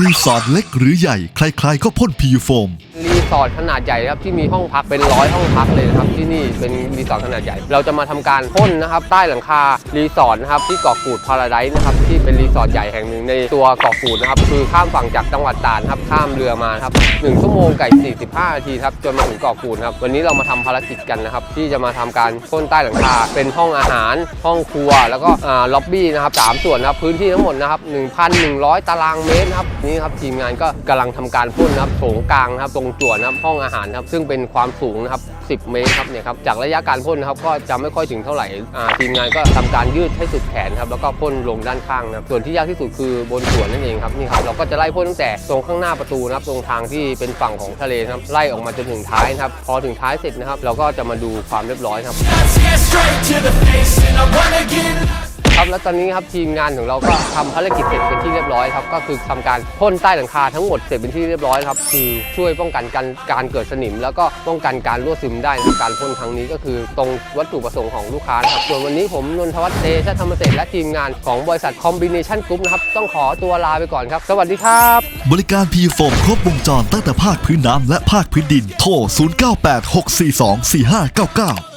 รีสอร์ทเล็กหรือใหญ่ ใครๆก็พ่นพีโฟม รี สอร์ทขนาดใหญ่ครับที่มีห้องพักเป็นร้อยห้องพักเลยนะครับที่นี่เป็นรีสอร์ทขนาดใหญ่ เราจะมาทำการพ่นนะครับใต้หลังคารีสอร์ทนะครับที่เกาะกูดพาราไดซ์นะครับที่เป็นรีสอร์ทใหญ่แห่งหนึ่งในตัวเกาะกูดนะครับคือข้ามฝั่งจากจังหวัดตราดครับข้ามเรือมาครับหนึ่งชั่วโมงไก่45นาทีครับจนมาถึงเกาะกูดครับวันนี้เรามาทำภารกิจกันนะครับที่จะมาทำการพ่นใต้หลังคาเป็นห้องอาหาร ห้องครัว แล้วก็ล็อบบี้นะครับสามส่วนนะครับพื้นที่ทั้งหมดนะครับ1,100 ตารางเมตรนะครับนี่ครับทีมงานก็กำลังทำการพ่นนะครับโถงกลางนะครับตรงจั่วนะครับห้องอาหารครับซึ่งเป็นความสูงนะครับ 10 เมตรครับเนี่ยครับจากระยะการพ่นนะครับก็จะไม่ค่อยถึงเท่าไหร่ทีมงานก็ทำการยืดให้สุดแขนครับแล้วก็พ่นลงด้านข้างนะส่วนที่ยากที่สุดคือบนส่วนนั่นเองครับนี่ครับเราก็จะไล่พ่นตั้งแต่ตรงข้างหน้าประตูนะครับตรงทางที่เป็นฝั่งของทะเลนะครับไล่ออกมาจนถึงท้ายนะครับพอถึงท้ายเสร็จนะครับ เราก็จะมาดูความเรียบร้อยครับ ครับแล้วตอนนี้ครับทีมงานของเราก็ทำภารกิจเสร็จเป็นที่เรียบร้อยครับก็คือทำการพ่นใต้หลังคาทั้งหมดเสร็จเป็นที่เรียบร้อยครับคือช่วยป้องกันการการเกิดสนิม แล้วก็ป้องกันการรั่วซึมได้นการพ่นครั้งนี้ก็คือตรงวัตถุประสงค์ของลูกค้านะครับส่วนวันนี้ผมนนทวัฒน์เตชะธรรมเศษและทีมงานของบริษัทคอมบิเนชันกรุ๊ปนะครับต้องขอตัวลาไปก่อนครับ สวัสดีครับ บริการพีโฟมครบวงจรตั้งแต่ภาคพื้นน้ำและภาคพื้นดินโทร0986424599